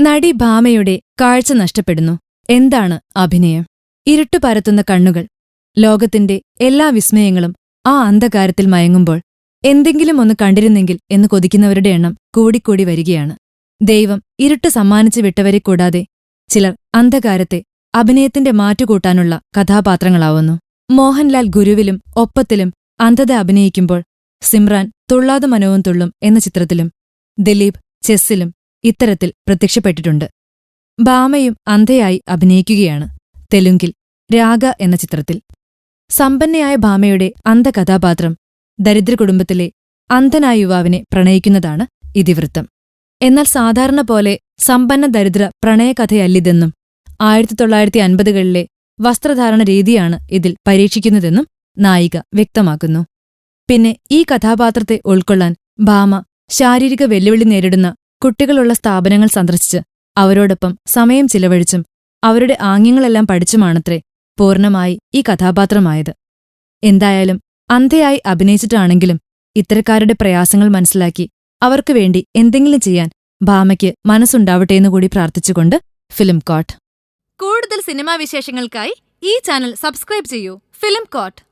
നടി ഭാമയുടെ കാഴ്ച നഷ്ടപ്പെടുന്നു. എന്താണ് അഭിനയം? ഇരുട്ടു പരത്തുന്ന കണ്ണുകൾ. ലോകത്തിന്റെ എല്ലാ വിസ്മയങ്ങളും ആ അന്ധകാരത്തിൽ മയങ്ങുമ്പോൾ എന്തെങ്കിലും ഒന്ന് കണ്ടിരുന്നെങ്കിൽ എന്ന് കൊതിക്കുന്നവരുടെ എണ്ണം കൂടിക്കൂടി വരികയാണ്. ദൈവം ഇരുട്ട് സമ്മാനിച്ചു വിട്ടവരെ കൂടാതെ ചിലർ അന്ധകാരത്തെ അഭിനയത്തിന്റെ മാറ്റുകൂട്ടാനുള്ള കഥാപാത്രങ്ങളാവുന്നു. മോഹൻലാൽ ഗുരുവിലും ഒപ്പത്തിലും അന്ധത അഭിനയിക്കുമ്പോൾ സിമ്രാൻ തുള്ളാതെ മനോവും തുള്ളും എന്ന ചിത്രത്തിലും ദിലീപ് ചെസ്സിലും ഇത്തരത്തിൽ പ്രത്യക്ഷപ്പെട്ടിട്ടുണ്ട്. ഭാമയും അന്ധയായി അഭിനയിക്കുകയാണ് തെലുങ്കിൽ രാഗ എന്ന ചിത്രത്തിൽ. സമ്പന്നയായ ഭാമയുടെ അന്ധകഥാപാത്രം ദരിദ്ര കുടുംബത്തിലെ അന്ധനായ യുവാവിനെ പ്രണയിക്കുന്നതാണ് ഇതിവൃത്തം. എന്നാൽ സാധാരണ പോലെ സമ്പന്ന ദരിദ്ര പ്രണയകഥയല്ലിതെന്നും ആയിരത്തി തൊള്ളായിരത്തി അൻപതുകളിലെ വസ്ത്രധാരണ രീതിയാണ് ഇതിൽ പരീക്ഷിക്കുന്നതെന്നും നായിക വ്യക്തമാക്കുന്നു. പിന്നെ ഈ കഥാപാത്രത്തെ ഉൾക്കൊള്ളാൻ ഭാമ ശാരീരിക വെല്ലുവിളി നേരിടുന്ന കുട്ടികളുള്ള സ്ഥാപനങ്ങൾ സന്ദർശിച്ച് അവരോടൊപ്പം സമയം ചിലവഴിച്ചും അവരുടെ ആംഗ്യങ്ങളെല്ലാം പഠിച്ചുമാണത്രേ പൂർണമായി ഈ കഥാപാത്രമായത്. എന്തായാലും അന്ധയായി അഭിനയിച്ചിട്ടാണെങ്കിലും ഇത്തരക്കാരുടെ പ്രയാസങ്ങൾ മനസ്സിലാക്കി അവർക്കു വേണ്ടി എന്തെങ്കിലും ചെയ്യാൻ ഭാമയ്ക്ക് മനസ്സുണ്ടാവട്ടെയെന്നു കൂടി പ്രാർത്ഥിച്ചുകൊണ്ട് ഫിലിം കോട്ട്. കൂടുതൽ സിനിമാ വിശേഷങ്ങൾക്കായി ഈ ചാനൽ സബ്സ്ക്രൈബ് ചെയ്യൂ. Film coat.